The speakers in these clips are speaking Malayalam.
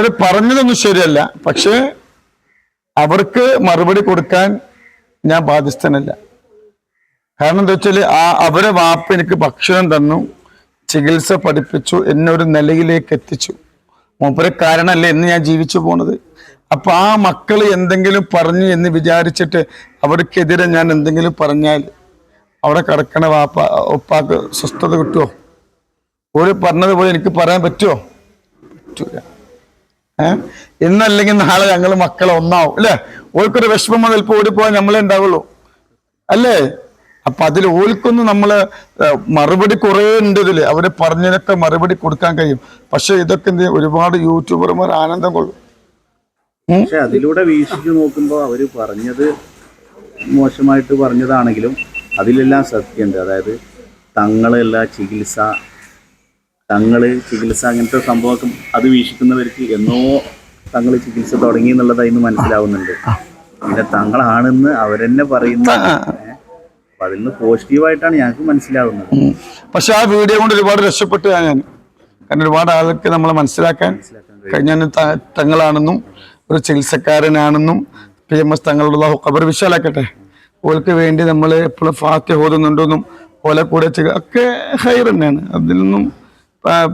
അത് പറഞ്ഞതൊന്നും ശരിയല്ല. പക്ഷേ അവർക്ക് മറുപടി കൊടുക്കാൻ ഞാൻ ബാധ്യസ്ഥനല്ല. കാരണം എന്താ വെച്ചാൽ ആ അവരെ വാപ്പ എനിക്ക് ഭക്ഷണം തന്നു ചികിത്സ പഠിപ്പിച്ചു എന്നൊരു നിലയിലേക്ക് എത്തിച്ചു. മൂപ്പരെ കാരണമല്ലേ എന്ന് ഞാൻ ജീവിച്ചു പോണത്. അപ്പൊ ആ മക്കൾ എന്തെങ്കിലും പറഞ്ഞു എന്ന് വിചാരിച്ചിട്ട് അവർക്കെതിരെ ഞാൻ എന്തെങ്കിലും പറഞ്ഞാൽ അവിടെ കിടക്കണ വാപ്പ ഉപ്പാക്ക് സ്വസ്ഥത കിട്ടുമോ ഒരു പറഞ്ഞതുപോലെ എനിക്ക് പറയാൻ പറ്റുമോ പറ്റൂല. ഏഹ് ഇന്നല്ലെങ്കിൽ നാളെ ഞങ്ങൾ മക്കളെ ഒന്നാവും അല്ലേ? ഓൾക്കൊരു വിഷമം ചിലപ്പോൾ ഓടിപ്പോയാൽ നമ്മളെ ഉണ്ടാവുള്ളൂ അല്ലേ? അപ്പൊ അതിൽ ഓൽക്കൊന്നും നമ്മൾ മറുപടി കുറേ ഉണ്ട് ഇതിൽ. അവർ പറഞ്ഞതിനൊക്കെ മറുപടി കൊടുക്കാൻ കഴിയും. പക്ഷെ ഇതൊക്കെ? ഒരുപാട് യൂട്യൂബർമാർ ആനന്ദം കൊള്ളും. പക്ഷെ അതിലൂടെ വീക്ഷിച്ചു നോക്കുമ്പോൾ അവർ പറഞ്ഞത് മോശമായിട്ട് പറഞ്ഞതാണെങ്കിലും അതിലെല്ലാം സത്യമുണ്ട്. അതായത് തങ്ങളെല്ലാം ചികിത്സ തങ്ങൾ ചികിത്സ അങ്ങനത്തെ സംഭവമൊക്കെ അത് വീക്ഷിക്കുന്നവർക്ക് എന്നോ തങ്ങൾ ചികിത്സ തുടങ്ങി എന്നുള്ളത് അതിന് മനസ്സിലാവുന്നുണ്ട്. പിന്നെ തങ്ങളാണെന്ന് അവരെന്നെ പറയുന്ന അപ്പൊ അതിൽ നിന്ന് പോസിറ്റീവായിട്ടാണ് ഞങ്ങൾക്ക് മനസ്സിലാവുന്നത്. പക്ഷെ ആ വീഡിയോ കൊണ്ട് ഒരുപാട് രക്ഷപ്പെട്ടു ഞാൻ. കാരണം ഒരുപാട് ആൾക്ക് നമ്മളെ മനസ്സിലാക്കാൻ കഴിഞ്ഞ തങ്ങളാണെന്നും ഒരു ചികിത്സക്കാരനാണെന്നും പി എം എസ് തങ്ങളുടെ ഖബർ വിശാലാക്കട്ടെ. ഓൾക്ക് വേണ്ടി നമ്മൾ എപ്പോഴും ഫാത്തി ഓതുന്നുണ്ടെന്നും ഓലെ കൂടെ ഒക്കെ ഹൈർ തന്നെയാണ്. അതിൽ ആ,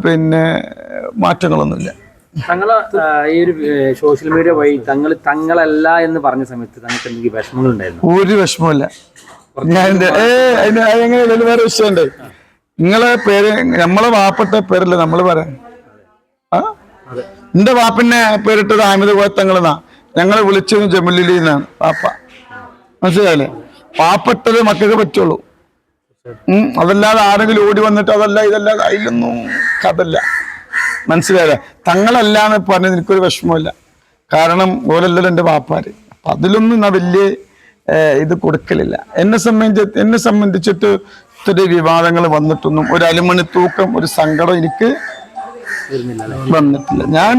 പിന്നെ മാറ്റങ്ങളൊന്നുമില്ല. തങ്ങൾ ഈ ഒരു സോഷ്യൽ മീഡിയ വഴി തങ്ങൾ തങ്ങളല്ല എന്ന് പറഞ്ഞ സമയത്ത് തങ്ങൾക്ക് എനിക്ക് വിഷമങ്ങൾ ഉണ്ടായിരുന്നു ഒരു വിഷമമില്ല ഞാൻ എങ്ങനെ വേറെ വിഷയമുണ്ട്. നിങ്ങളെ പേര് നമ്മളെ വാപ്പട്ട പേരല്ലേ നമ്മൾ പറയാൻ ആ? എന്റെ വാപ്പിനെ പേരിട്ടത് ആമിത കോത്തങ്ങളെന്നാ ഞങ്ങളെ വിളിച്ചത് എന്നാണ് വാപ്പ. മനസ്സിലായില്ലേ? വാപ്പിട്ടത് മക്കൾക്ക് പറ്റുള്ളൂ. അതല്ലാതെ ആരെങ്കിലും ഓടി വന്നിട്ട് അതല്ല ഇതല്ല അതിലൊന്നും കഥല്ല. മനസ്സിലായില്ലേ? തങ്ങളല്ല എന്ന് പറഞ്ഞത് എനിക്കൊരു വിഷമമില്ല കാരണം ഓരല്ലല്ലോ എന്റെ വാപ്പാര്. അപ്പം അതിലൊന്നും ഞാൻ വലിയ ഇത് കൊടുക്കലില്ല. എന്നെ സംബന്ധിച്ച് എന്നെ സംബന്ധിച്ചിട്ട് ഇത്തിരി വിവാദങ്ങൾ വന്നിട്ടൊന്നും ഒരു അലുമണി തൂക്കം ഒരു സങ്കടം എനിക്ക് വന്നിട്ടില്ല. ഞാൻ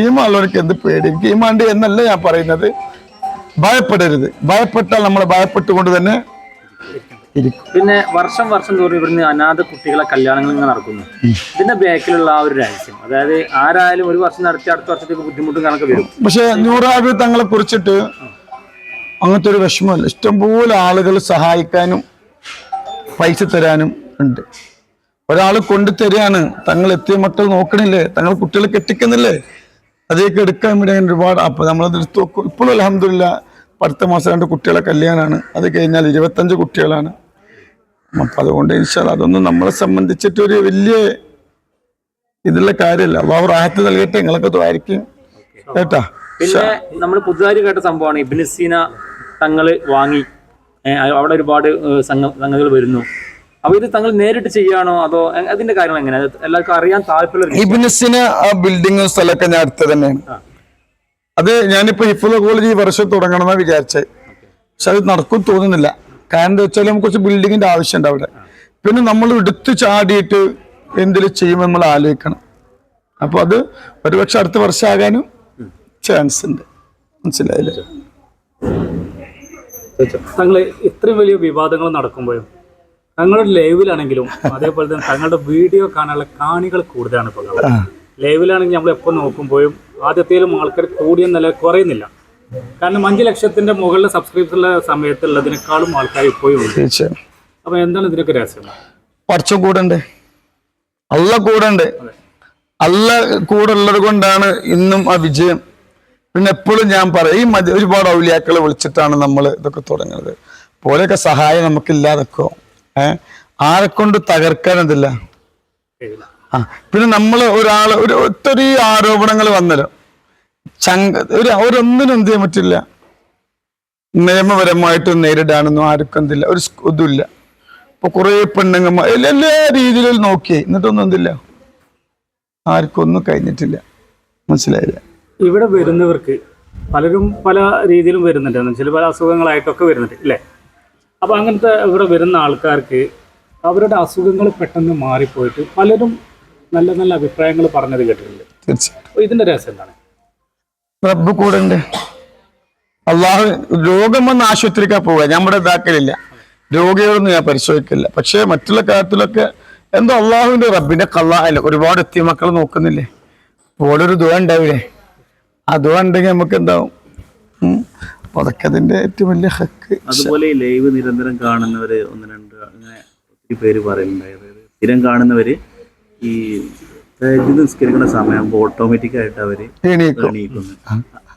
ഈ മാളവർക്ക് എന്ത് പേടി? എനിക്ക് ഈ മാണ്ടി എന്നല്ല ഞാൻ പറയുന്നത്. ഭയപ്പെടരുത്. ഭയപ്പെട്ടാൽ നമ്മൾ ഭയപ്പെട്ടുകൊണ്ട് തന്നെ ഇരിക്കും. പിന്നെ വർഷം വർഷം തോറും ഇവിടുന്ന് അനാഥ കുട്ടികളെ കല്യാണങ്ങൾ ഇങ്ങനെ നടക്കുന്നു. ഇതിന്റെ ബാക്കിലുള്ള ആ ഒരു രഹസ്യം. അതായത് ആരായാലും ഒരു വർഷം നടത്തി അടുത്ത വർഷത്തേക്ക് ബുദ്ധിമുട്ടും കണക്ക് വരും. പക്ഷെ നൂറാബി തങ്ങളെ കുറിച്ചിട്ട് അങ്ങനത്തെ ഒരു വിഷമമില്ല. ഇഷ്ടംപോലെ ആളുകൾ സഹായിക്കാനും പൈസ തരാനും ഉണ്ട്. ഒരാൾ കൊണ്ടു തരികയാണ്. തങ്ങൾ എത്തിയ മക്കൾ നോക്കണില്ലേ? തങ്ങൾ കുട്ടികളെ കെട്ടിക്കുന്നില്ലേ? അതേക്ക് എടുക്കാൻ വേണ്ടി അങ്ങനെ ഒരുപാട് അപ്പൊ നമ്മളത് എടുത്ത് നോക്കും. ഇപ്പോഴും അലഹമില്ല അടുത്ത മാസം രണ്ട് കുട്ടികളെ കല്യാണമാണ് അത് കഴിഞ്ഞാൽ ഇരുപത്തഞ്ച് കുട്ടികളാണ്. അപ്പം അതുകൊണ്ട് ഇൻഷാൽ അതൊന്നും നമ്മളെ സംബന്ധിച്ചിട്ട് ഒരു വലിയ ഇതുള്ള കാര്യമല്ല. അള്ളാഹു റാഹത്ത് നൽകട്ടെ. നിങ്ങളൊക്കെ ദ്വാരിക്കും കേട്ടാ? പിന്നെ നമ്മൾ പുതുതായി കേട്ട സംഭവമാണ് ഇബിനിസീന തങ്ങൾ വാങ്ങി. അവിടെ ഒരുപാട് സംഘങ്ങൾ വരുന്നു. അപ്പൊ ഇത് തങ്ങൾ നേരിട്ട് ചെയ്യാണോ? അതോ അതിന്റെ കാര്യങ്ങൾ എങ്ങനെയാണ് എല്ലാവർക്കും അറിയാൻ താല്പര്യം ഹിബിനസിന് ആ ബിൽഡിങ്ങും സ്ഥലമൊക്കെ ഞാൻ അടുത്ത് തന്നെയാണ്. അത് ഞാനിപ്പോ ഹിഫുദ കോളേജ് ഈ വർഷം തുടങ്ങണമെന്നാണ് വിചാരിച്ചത് പക്ഷെ അത് നടക്കും തോന്നുന്നില്ല. കാരണം എന്താ വെച്ചാൽ നമുക്ക് കുറച്ച് ബിൽഡിങ്ങിന്റെ ആവശ്യമുണ്ട് അവിടെ. പിന്നെ നമ്മൾ എടുത്തു ചാടിയിട്ട് എന്തെങ്കിലും ചെയ്യുമ്പോൾ നമ്മൾ ആലോചിക്കണം. അപ്പൊ അത് ഒരുപക്ഷെ അടുത്ത വർഷം ആകാനും ചാൻസ് ഉണ്ട്. മനസ്സിലായില്ലേ? തങ്ങൾ ഇത്രയും വലിയ വിവാദങ്ങൾ നടക്കുമ്പോഴും തങ്ങളുടെ ലൈവിലാണെങ്കിലും അതേപോലെ തന്നെ തങ്ങളുടെ വീഡിയോ കാണാനുള്ള കാണികൾ കൂടുതലാണ് ഇപ്പോൾ ലൈവിലാണെങ്കിൽ നമ്മൾ എപ്പോൾ നോക്കുമ്പോഴും ആദ്യത്തേലും ആൾക്കാർ കൂടിയ നില കുറയുന്നില്ല. കാരണം അഞ്ച് ലക്ഷത്തിന്റെ മുകളിൽ സബ്സ്ക്രൈബ് ഉള്ള സമയത്തുള്ളതിനേക്കാളും ആൾക്കാർ ഇപ്പോഴും തീർച്ചയായും. അപ്പൊ എന്താണ് ഇതിനൊക്കെ രഹസ്യം? പഠിച്ച കൂടണ്ട്. അല്ല കൂടണ്ട്. അല്ല കൂടെ ഉള്ളത് കൊണ്ടാണ് ഇന്നും ആ വിജയം. പിന്നെ എപ്പോഴും ഞാൻ പറയും ഈ ഒരുപാട് ഔലിയാക്കളെ വിളിച്ചിട്ടാണ് നമ്മൾ ഇതൊക്കെ തുടങ്ങുന്നത്. പോലെയൊക്കെ സഹായം നമുക്കില്ലാതൊക്കെ ഏഹ് ആരെക്കൊണ്ട് തകർക്കാനതില്ല തകർക്കാൻ ആ പിന്നെ നമ്മൾ ഒരാൾ ഒരു ഒത്തിരി ആരോപണങ്ങൾ വന്നല്ലോ. ചങ്ക ഒരു ഒരൊന്നിനും എന്ത് ചെയ്യാൻ പറ്റില്ല. നിയമപരമായിട്ട് നേരിടാനൊന്നും ആർക്കും എന്തില്ല ഒരു ഇതുമില്ല. ഇപ്പൊ കുറെ പെണ്ണുങ്ങന്മാർ എല്ലാ രീതിയിലും നോക്കി എന്നിട്ടൊന്നും എന്തില്ല. ആർക്കും ഒന്നും കഴിഞ്ഞിട്ടില്ല. മനസ്സിലായില്ല? ഇവിടെ വരുന്നവർക്ക് പലരും പല രീതിയിലും വരുന്നുണ്ട് വെച്ചാൽ പല അസുഖങ്ങളായിട്ടൊക്കെ വരുന്നുണ്ട് അല്ലേ അപ്പോൾ അങ്ങനത്തെ ഇവിടെ വരുന്ന ആൾക്കാർക്ക് അവരുടെ അസുഖങ്ങൾ പെട്ടെന്ന് മാറിപ്പോയിട്ട് പലരും നല്ല നല്ല അഭിപ്രായങ്ങൾ പറഞ്ഞത് കേട്ടിട്ടുണ്ട്. ഇതിന്റെ രഹസ്യം എന്താണ്? റബ്ബ് കൂടെ ഉണ്ട് അള്ളാഹു രോഗം വന്ന് ആശുപത്രിക്കാ പോവുക. നമ്മുടെ ഇതാക്കലില്ല. രോഗികളൊന്നും ഞാൻ പരിശോധിക്കില്ല പക്ഷേ മറ്റുള്ള കാര്യത്തിലൊക്കെ എന്തോ അള്ളാഹുവിന്റെ റബ്ബിന്റെ കള്ളാഹല്ല ഒരുപാട് എത്തിയ മക്കൾ നോക്കുന്നില്ലേ? ഓരോരു ദുഃഖം ഉണ്ടാവില്ലേ ആ അതും ഉണ്ടെങ്കിൽ നമുക്ക് എന്താവും? അതൊക്കെ അതിന്റെ ഏറ്റവും വലിയ ഹക്ക്. അതുപോലെ ലൈവ് നിരന്തരം കാണുന്നവര് ഒന്ന് രണ്ട് അങ്ങനെ ഒത്തിരി പേര് പറയുന്നുണ്ട് സ്ഥിരം കാണുന്നവര് ഈ തഹജ്ജുദ് നിസ്കരിക്കുന്ന സമയമാകുമ്പോൾ ഓട്ടോമാറ്റിക് ആയിട്ട് അവർ എണീക്കുന്നു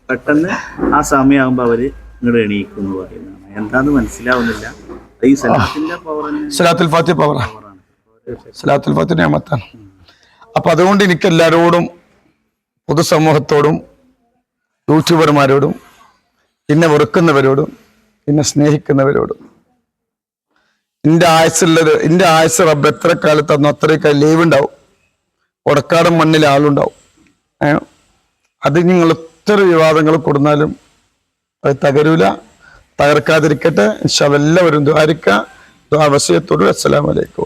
പെട്ടെന്ന് ആ സമയമാകുമ്പോൾ അവർ ഇങ്ങോട്ട് എണീക്കുന്നു പറയുന്നതാണ്. എന്താന്ന് മനസ്സിലാവുന്നില്ല. ഈ സലാത്തിന്റെ പവർ സലാത്തുൽ ഫാത്തി പവറാണ് സലാത്തുൽ ഫാത്തി നിയമത്താണ്. അപ്പൊ അതുകൊണ്ട് എനിക്ക് എല്ലാവരോടും പൊതുസമൂഹത്തോടും യൂട്യൂബർമാരോടും എന്നെ വെറുക്കുന്നവരോടും എന്നെ സ്നേഹിക്കുന്നവരോടും എന്റെ ആയുസുള്ളത് എന്റെ ആയുസ് റബ്ബ് എത്ര കാലത്ത് തന്നു അത്രയൊക്കെ ലീവ് ഉണ്ടാവും. ഉടക്കാടൻ മണ്ണിൽ ആളുണ്ടാവും? അത് നിങ്ങൾ എത്ര വിവാദങ്ങൾ കൊടുന്നാലും അത് തകരൂല. തകർക്കാതിരിക്കട്ടെ. എല്ലാവരും ദ്വാരിക്ക. ദ്വാവസ്യത്തോട് അസ്സലാമലൈക്കും